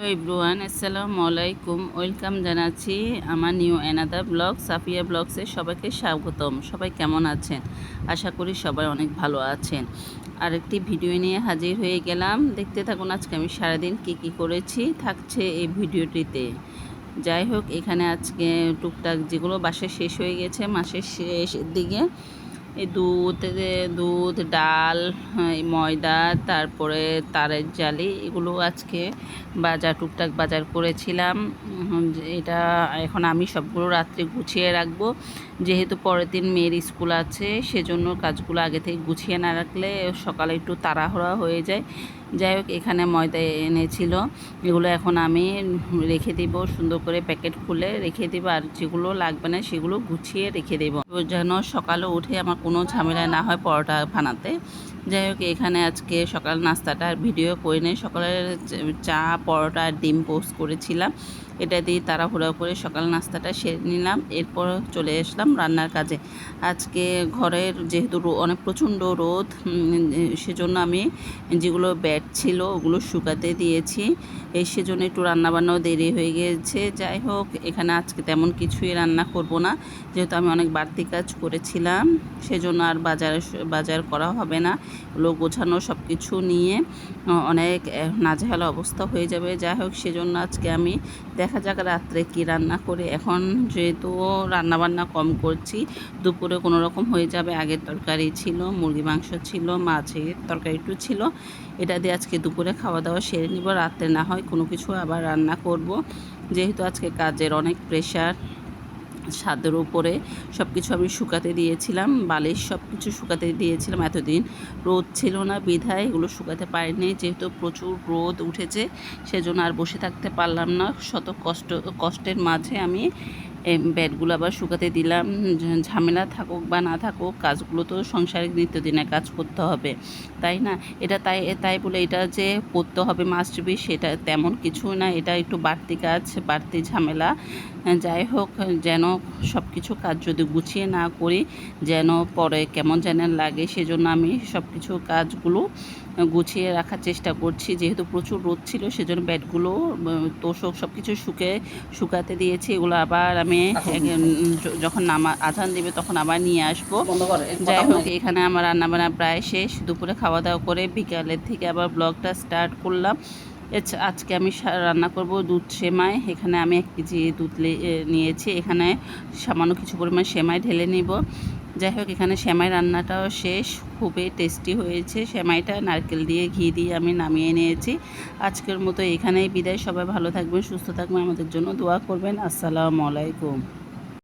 Hello everyone, আসসালামু আলাইকুম। Welcome জানাচ্ছি আমার নিউ অ্যানাদার ব্লগ, সাফিয়া ব্লগসে সবাইকে স্বাগতম। সবাই কেমন আছেন? আশা করি সবাই অনেক ভালো আছেন। আরেকটি ভিডিও নিয়ে হাজির হয়ে গেলাম। দেখতে থাকুন আজকে আমি সারাদিন কী কী করেছি, থাকছে এই ভিডিওটিতে। যাই হোক, এখানে আজকে টুকটাক যেগুলো বাসে শেষ হয়ে গেছে, মাসের শেষের দিকে এই দুধ দুধ ডাল হ্যাঁ, ময়দা তারপরে তারের জালি এগুলো আজকে বাজার টুকটাক বাজার করেছিলাম। এটা এখন আমি সবগুলো রাত্রে গুছিয়ে রাখব। যেহেতু পরের দিন মেয়ের স্কুল আছে সেজন্য কাজগুলো আগে থেকে গুছিয়ে না রাখলে সকালে একটু তাড়াহুড়া হয়ে যায়। যাই হোক, এখানে ময়দা এনেছিল। এগুলো এখন আমি রেখে দিব, সুন্দর করে প্যাকেট খুলে রেখে দিব, আর যেগুলো লাগবে না সেগুলো গুছিয়ে রেখে দেব। যেন সকালে উঠে আমার কোনো ঝামেলা না হয় পরোটা বানাতে। যাই হোক, এখানে আজকে সকাল নাস্তাটা ভিডিও করে নেই সকালের চা, পরোটা ডিম পোস্ট করেছিলাম। এটা দিয়ে তাড়াহুড়া করে সকাল নাস্তাটা সেরে নিলাম, এরপর চলে আসলাম রান্নার কাজে। আজকে ঘরের যেহেতু অনেক প্রচণ্ড রোদ সেজন্য আমি যেগুলো ব্যাট ছিল ওগুলো শুকাতে দিয়েছি। এই সেজন্য একটু রান্নাবান্নাও দেরি হয়ে গিয়েছে যাই হোক, এখানে আজকে তেমন কিছুই রান্না করব না। যেহেতু আমি অনেক বাড়তি কাজ করেছিলাম, সেজন্য আর বাজার বাজার করা হবে না। ওগুলো গোছানো সব কিছু নিয়ে, অনেক নাজেহাল অবস্থা হয়ে যাবে। যাই হোক, সেজন্য আজকে আমি দেখা যাক রাত্রে কি রান্না করে। এখন যেহেতু রান্নাবান্না কম করছি, দুপুরে কোনো রকম হয়ে যাবে। আগের তরকারি ছিল, মুরগি মাংস ছিল, মাছের তরকারি একটু ছিল। এটা দিয়ে আজকে দুপুরে খাওয়া দাওয়া সেরে নিব। রাত্রে না হয় কোনো কিছু আবার রান্না করব। যেহেতু আজকে কাজের অনেক প্রেশার ছাদের উপরে সব কিছু আমি শুকাতে দিয়েছিলাম, বালিশ সব কিছু শুকাতে দিয়েছিলাম এতদিন। রোদ ছিল না বিধায় এগুলো শুকাতে পারিনি, যেহেতু প্রচুর রোদ উঠেছে, সেজন্য আর বসে থাকতে পারলাম না। শত কষ্ট, কষ্টের মাঝে আমি এই ব্যাটগুলো আবার শুকাতে দিলাম। ঝামেলা থাকুক বা না থাকুক, কাজগুলো তো সংসারিক নিত্যদিনের কাজ করতে হবে। তাই না? এটা তাই তাই বলে এটা যে করতে হবে মাস্ট বি সেটা তেমন কিছু না। এটা একটু বাড়তি কাজ, বাড়তি ঝামেলা। যাই হোক, যেন সব কিছু কাজ যদি গুছিয়ে না করি, যেন পরে কেমন যেন লাগে, সেজন্য আমি সব কিছু কাজগুলো গুছিয়ে রাখার চেষ্টা করছি। যেহেতু প্রচুর রোদ ছিল সেজন্য ব্যাটগুলো তোষক সব কিছু শুকে শুকাতে দিয়েছি। এগুলো আবার আমি যখন নামা আধান দেবে তখন আবার নিয়ে আসব। যাই হোক এখানে আমার রান্নাবান্না প্রায় শেষ। দুপুরে খাওয়া দাওয়া করে বিকালের থেকে আবার ব্লগটা স্টার্ট করলাম। এছ- আজকে আমি রান্না করব দুধ সেমাই। এখানে আমি এক কেজি দুধ নিয়েছি। এখানে সামান্য কিছু পরিমাণ সেমাই ঢেলে নিব। যাই হোক, এখানে শ্যামাই রান্নাটাও শেষ। খুবই টেস্টি হয়েছে। শ্যামাইটা নারকেল দিয়ে ঘি দিয়ে আমি নামিয়ে নিয়েছি। আজকের মতো এখানেই বিদায়। সবাই ভালো থাকবেন, সুস্থ থাকবেন। আমাদের জন্য দোয়া করবেন। আসসালামু আলাইকুম।